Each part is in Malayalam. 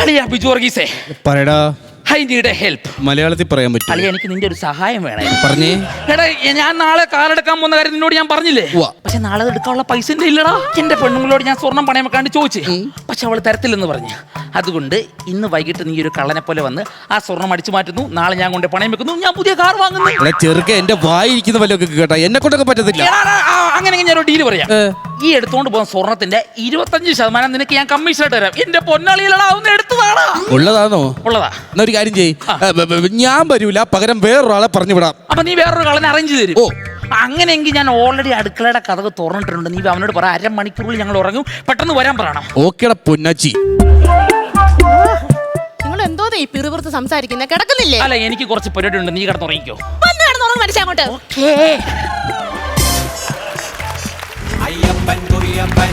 അളിയ ബിജു വർഗീസേ. പറയടാ. I need a help. മലയാളത്തിൽ പറയാൻ പറ്റും അളിയ എനിക്ക് നിന്റെ ഒരു സഹായം വേണേ. പറഞ്ഞേ. എടാ ഞാൻ നാളെ കാലെടുക്കാൻ പോകുന്ന കാര്യം നിന്നോട് ഞാൻ പറഞ്ഞില്ലേ? ഉവ്വ. പക്ഷെ നാളെ അത് എടുക്കാനുള്ള പൈസ എന്റെ ഇല്ലടാ. എന്റെ പെണ്ണുങ്ങളോട് ഞാൻ സ്വർണം പണയം വെക്കാണ്ട് ചോദിച്ചു. പക്ഷെ അവൾ തരത്തില്ലെന്ന് പറഞ്ഞു. അതുകൊണ്ട് ഇന്ന് വൈകിട്ട് നീ ഒരു കള്ളനെ പോലെ വന്ന് ആ സ്വർണം അടിച്ചു മാറ്റുന്നു. നാളെ ഞാൻ കൊണ്ട് പണയം വെക്കുന്നു. ഞാൻ പുതിയ കാർ വാങ്ങുന്നു. എടാ ചെറുക്ക എന്റെ വായിരിക്കുന്ന വല്ലതൊക്കെ കേട്ടാ. എന്നെ കൊണ്ടൊക്കെ പറ്റത്തില്ല. എടാ, എടാ, ആ, അങ്ങനെ ഞാൻ ഒരു ഡീൽ പറയാം. ഏ. ഈ എടുത്തോണ്ട് പോകുന്ന സ്വർണത്തിന്റെ ഇരുപത്തഞ്ച് ശതമാനം നിനക്ക് ഞാൻ കമ്മീഷൻ ആയിട്ട് തരാം. എന്റെ പൊന്നാളിയിലാണ് എടുത്തതാണ് ഉള്ളതാണോ? ഉള്ളതാ. എന്നാ ഒരു കാര്യം ചെയ്യ്. ഞാൻ വരൂല പകരം വേറൊരാളെ പറഞ്ഞു വിടാം. അപ്പൊ നീ വേറൊരു കളനെ അറേഞ്ച് തരും. ഓ. അങ്ങനെയെങ്കിൽ ഞാൻ ഓൾറെഡി അടുക്കളയുടെ കഥ തുറന്നിട്ടുണ്ട് നീ അവനോട് പറ അരമണിക്കൂറിൽ ഞങ്ങൾ ഉറങ്ങും. പെട്ടെന്ന് വരാൻ പറയണം. ഓക്കേടാ പൊന്നാച്ചി. നിങ്ങൾ എന്തോ ഈ പിറുപിറുത്ത് സംസാരിക്കുന്നത് കിടക്കുന്നില്ലേ? അല്ല എനിക്ക് കുറച്ച് പരിപാടി ഉണ്ട്. നീ കിടന്നുറങ്ങിക്കോ വന്ന് കിടന്നുറങ്ങും മനുഷ്യ അങ്ങോട്ട്. അയ്യപ്പൻ കുറിയപ്പൻ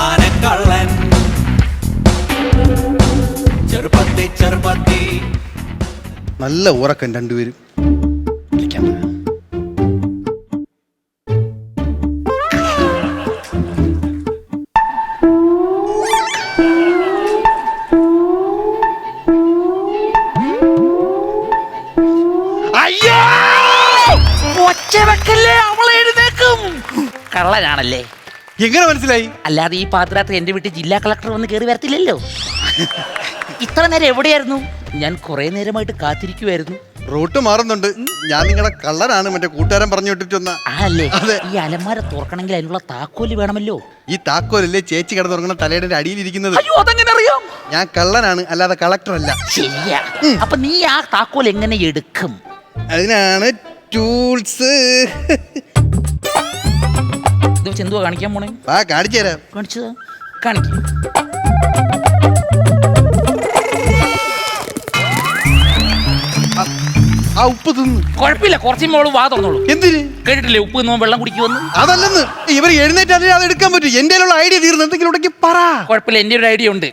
ആനക്കള്ളൻ. ചെറുപ്പത്തി ചെറുപ്പത്തി. നല്ല ഉറക്കം രണ്ടുപേരും. അയ്യോ! ഒച്ച വെക്കല്ലേ കള്ളനാണല്ലേ? എങ്ങനെ മനസ്സിലായി? അല്ലാതെ ഈ പാതിരാത്രി എന്റെ വീട്ടിൽ ജില്ലാ കളക്ടർ വന്ന് കയറി വരത്തില്ലല്ലോ. ഇത്ര നേരം എവിടെയായിരുന്നു? ഞാൻ കുറെ നേരമായിട്ട് കാത്തിരിക്കുവായിരുന്നു. റൂട്ട് മാറുന്നുണ്ട്. ഞാൻ നിങ്ങളുടെ കള്ളനാണ് മറ്റേ കൂട്ടുകാരൻ പറഞ്ഞു വിട്ടിട്ട് വന്ന. ആ അല്ലേ. ഈ അലമാര തുറക്കണമെങ്കിൽ അതിനുള്ള താക്കോൽ വേണമല്ലോ. ഈ താക്കോലല്ലേ ചേച്ചി കിടന്നുറങ്ങുന്ന തലയുടെ അടിയിലിരിക്കുന്നത് അയ്യോ അതെങ്ങനെ അറിയാം? ഞാൻ കള്ളനാണ് അല്ലാതെ കളക്ടർ അല്ല ശരിയാ അപ്പൊ നീ ആ താക്കോൽ എങ്ങനെ എടുക്കും? അതിനാണ് ടൂൾസ്. എന്തുവാ കാണിക്കാൻ പോണേ? ആ കാണിച്ചു തരാം. കാണിച്ചത്? കാണിക്കും. ആ ഉപ്പ് തിന്നു. കുഴപ്പമില്ല കുറച്ച് മോൾ വാ തുറന്നോളൂ. എന്തിന്? കേട്ടിട്ടില്ലേ ഉപ്പ് നിന്നോ വെള്ളം കുടിക്കുമെന്ന്? അതല്ലെന്ന്. ഇവർ എഴുന്നേറ്റ് അത് എടുക്കാൻ പറ്റും. എന്റെ ഐഡിയ തീർന്നു എന്തെങ്കിലും ഉണ്ടെങ്കിൽ പറ. കുഴപ്പമില്ല എന്റെ ഒരു ഐഡിയ ഉണ്ട്.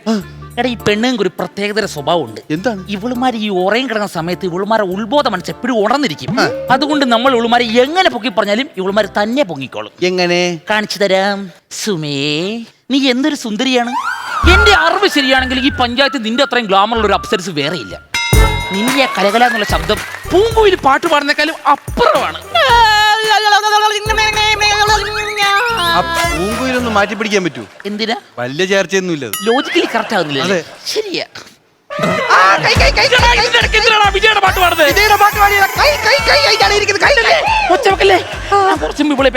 എടാ ഈ പെണ്ണുങ്ങൾക്ക് ഒരു പ്രത്യേകതര സ്വഭാവമുണ്ട് എന്താണ് ഇവളുമാർ ഈ ഉറയും കിടന്ന സമയത്ത് ഇവളുമാരെ ഉത്ബോധ മനസ്സ് എപ്പോഴും ഉണർന്നിരിക്കും അതുകൊണ്ട് നമ്മൾ ഇവളുമാരെ എങ്ങനെ പൊക്കി പറഞ്ഞാലും ഇവളുമാർ തന്നെ പൊങ്ങിക്കോളും എങ്ങനെ കാണിച്ചു തരാം സുമേ നീ എന്തൊരു സുന്ദരിയാണ് എന്റെ അറിവ് ശരിയാണെങ്കിൽ ഈ പഞ്ചായത്ത് നിന്റെ അത്രയും ഗ്ലാമറുള്ള ഒരു അപ്സരസ് വേറെ ഇല്ല നിന്റെ കലകല എന്നുള്ള ശബ്ദം പൂങ്കുയിൽ പാട്ട് പാടുന്നേക്കാളും അപ്പുറമാണ് പൂങ്കുയിലൊന്ന് മാറ്റി പിടിക്കാൻ പറ്റൂ എന്തിനാ വലിയ ചേർച്ചയൊന്നും ഇല്ല ലോജിക്കലി കറക്റ്റ് ആവുന്നില്ല അതെ. ശരിയാ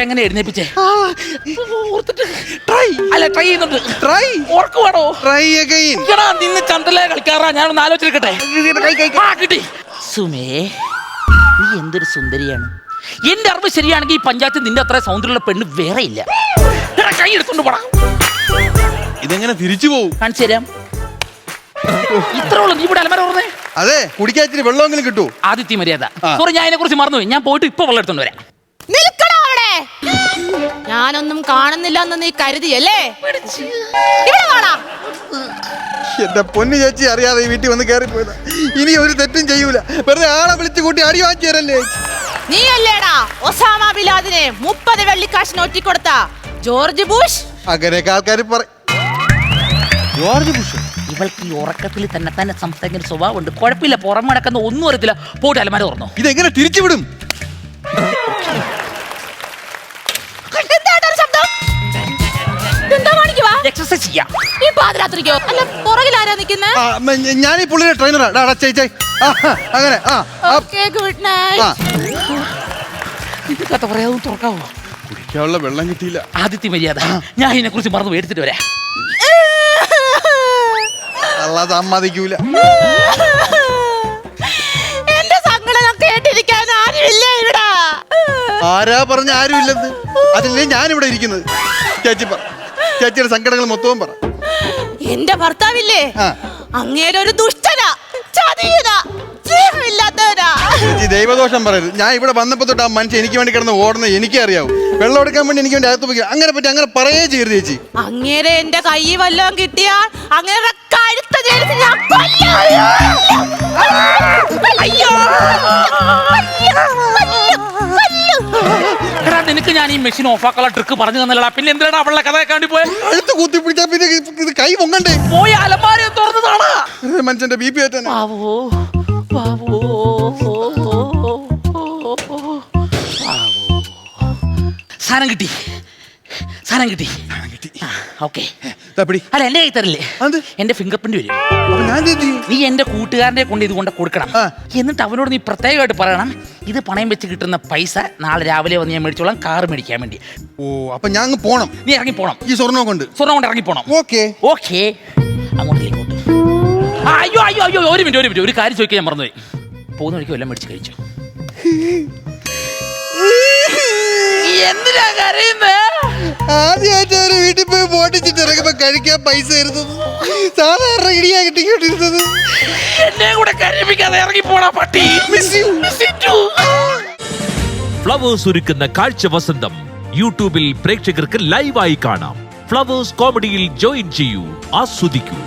എങ്ങനെ എഴുന്നേപ്പിച്ചേ അല്ല ട്രൈ ചെയ്യുന്നുണ്ട് ട്രൈ ട്രൈ അഗൈൻ എടാ നിന്ന് ചന്തലേ കളിക്കാറാ ഞാനൊന്ന് ആലോചിച്ചിരിക്കട്ടെ കിട്ടി സുമേ നീ എന്തൊരു സുന്ദരിയാണ് എന്റെ അറിവ് ശരിയാണെങ്കിൽ ഈ പഞ്ചായത്ത് നിന്റെ അത്ര സൗന്ദര്യമുള്ള പെണ്ണ് വേറെ ഇല്ല. എടാ, കൈ എടുത്തോണ്ട് പോടാ. ഇതെങ്ങനെ തിരിച്ചു പോവും? കാണിച്ചു തരാം. ഇത്ര ഉള്ളു നീ ഇവിടെ അലമര പറഞ്ഞേ അതെ കുടിക്കാൻ ഇച്ചിരി വെള്ളമെങ്കിലും കിട്ടൂ. ആദിത്യ മര്യാദ. ആ. സോറി ഞാൻ അതിനെ കുറിച്ച് മറന്നുപോയി ഞാൻ പോയിട്ട് ഇപ്പൊ വെള്ളം എടുത്തോണ്ട് വരാം. നിൽക്കണോ അവിടെ. ഞാനൊന്നും കാണുന്നില്ല എന്ന് നീ കരുതിയല്ലേ? ഇവിടെ വാടാ. എന്റെ പൊന്നു ചേച്ചി അറിയാതെ ഈ വീട്ടിൽ വന്ന് കയറി പോയതാ ഇനി ഒരു തെറ്റും ചെയ്യൂല. വെറുതെ ആളെ വിളിച്ചു കൂട്ടി അടി വാങ്ങിച്ചു തരല്ലേ? നീ അല്ലേടാ ഒസാമ ബിലാദിനെ മുപ്പത് വെള്ളിക്കാശിന് ഒറ്റിക്കൊടുത്ത ജോർജ് ബുഷ്? അങ്ങനെയൊക്കെ ആൾക്കാർ പറ ജോർജ് ബുഷ്? ഇവൾക്ക് ഈ ഉറക്കത്തിൽ തന്നെ തന്നെ സംസാരിക്കുന്ന സ്വഭാവമുണ്ട്. കുഴപ്പമില്ല പുറം നടക്കുന്ന ഒന്നും അറിയത്തില്ല. പോയിട്ട് അലമാര തുറന്നു. ഇതെങ്ങനെ തിരിച്ചു വിടും? എന്താ ശബ്ദം? എന്താ കാണിക്കുവാ? എക്സസൈസ് ചെയ്യാം. ഈ പാതിരാത്രിക്കോ? അല്ല പുറകിൽ ആരാ നിക്കുന്നേ ഞാൻ ഈ പുള്ളിയുടെ ട്രെയിനറാ ചേച്ചി. അങ്ങനെ ആ, അങ്ങനെ ഗുഡ് ആ, ഇത് കഥ പറയാതെ തുറക്കാവോ കുടിക്കാനുള്ള വെള്ളം കിട്ടിയില്ല. ആദിത്യ മര്യാദ. ഞാൻ ഇതിനെ കുറിച്ച് മറന്നു എടുത്തിട്ട് വരാം. അല്ല സമ്മതിക്കൂല. എന്റെ സങ്കടം കേട്ടിരിക്കാൻ ആരുമില്ല ഇവിടെ? ആരാ പറഞ്ഞ ആരും ഇല്ലെന്ന് അതില്ലേ ഞാൻ ഇവിടെ ഇരിക്കുന്നത്. ചേച്ചി പറ. ചേച്ചിയുടെ സങ്കടങ്ങൾ മൊത്തവും പറ. എന്റെ ഭർത്താവില്ലേ? ആ. അങ്ങേരെ ദുഷ്ടനാ ചതിയനാ. സ്നേഹമില്ലാത്തവനാ ചേച്ചി ദൈവദോഷം പറയരുത്. ഞാൻ ഇവിടെ വന്നപ്പോ തൊട്ട് ആ മനുഷ്യൻ എനിക്ക് വേണ്ടി കിടന്ന് ഓടുന്നത് എനിക്കറിയാവും അറിയാവൂ. വെള്ളം എടുക്കാൻ വേണ്ടി എനിക്ക് വേണ്ടി അകത്ത് പോയി അങ്ങനെ പറ്റി അങ്ങനെ പറയേ ചെയ്യരുത് ചേച്ചി. അങ്ങേരെ എന്റെ കൈ വല്ലതും കിട്ടിയാൽ അങ്ങനെ കഴുത്ത ചേർത്ത് ഞാൻ കൊല്ലും. അയ്യോ അയ്യോ, കൊല്ലും, കൊല്ലും. എടാ നിനക്ക് ഞാൻ ഈ മെഷീൻ ഓഫാക്കാനുള്ള ട്രിക്ക് പറഞ്ഞു തന്നല്ലടാ. പിന്നെ എന്തിനാണ് അവളുടെ കഥ കാണ്ടി പോയ? കഴുത്ത് കുത്തി പിടിച്ചാ പിന്നെ ഇത് കൈ പൊങ്ങണ്ടേ? പോയി അലമാരി തുറന്നതാണ് ഇത് മനുഷ്യന്റെ ബി പി പാവോ. പാവോ. സാധനം കിട്ടി. സാധനം കിട്ടി. ഓക്കെ. തപ്പടി അല്ല എന്റെ കൈ തരില്ലേ? അത് എന്റെ ഫിംഗർ പ്രിന്റ് വരും. അപ്പൊ ഞാൻ എന്ത് ചെയ്യും? നീ എന്റെ കൂട്ടുകാരനെ കൊണ്ട് ഇത് കൊണ്ട് കൊടുക്കണം. ആ. എന്നിട്ട് അവനോട് നീ പ്രത്യേകമായിട്ട് പറയണം. ഇത് പണയം വെച്ച് കിട്ടുന്ന പൈസ നാളെ രാവിലെ വന്ന് ഞാൻ മേടിച്ചോളാം. കാർ മേടിക്കാൻ വേണ്ടി. ഓ അപ്പൊ ഞാൻ അങ്ങ് പോണം. നീ ഇറങ്ങി പോണം. ഈ സ്വർണം കൊണ്ട്. സ്വർണം കൊണ്ട് ഇറങ്ങി പോണം. ഓക്കേ. ഓക്കെ. അയ്യോ അയ്യോ അയ്യോ ഒരു മിനിറ്റ് ഒരു മിനിറ്റ് ഒരു കാര്യം ചോദിക്കാൻ ഞാൻ മറന്നുപോയി. പോകുന്ന വഴിക്ക് വല്ലതും മേടിച്ച് കഴിച്ചു? എന്തിനാ കരയുന്നേ? ആദ്യമായിട്ട് ഒരു വീട്ടിൽ പോയി ബോട്ടിച്ചിട്ട് ഇറങ്ങുമ്പോ കഴിക്കാൻ പൈസ ഇരുന്നത് സാധാരണ ഇടിയാ കിട്ടിക്കൊണ്ടിരുന്നത്. എന്നെ കൂടെ കരയിപ്പിക്കാതെ ഇറങ്ങി പോടാ പട്ടി. Miss you. Miss you too. Flowers ഒരുക്കുന്ന കാഴ്ച വസന്തം യൂട്യൂബിൽ പ്രേക്ഷകർക്ക് ലൈവായി കാണാം. ഫ്ലവേഴ്സ് കോമഡിയിൽ ജോയിൻ ചെയ്യൂ ആസ്വദിക്കൂ.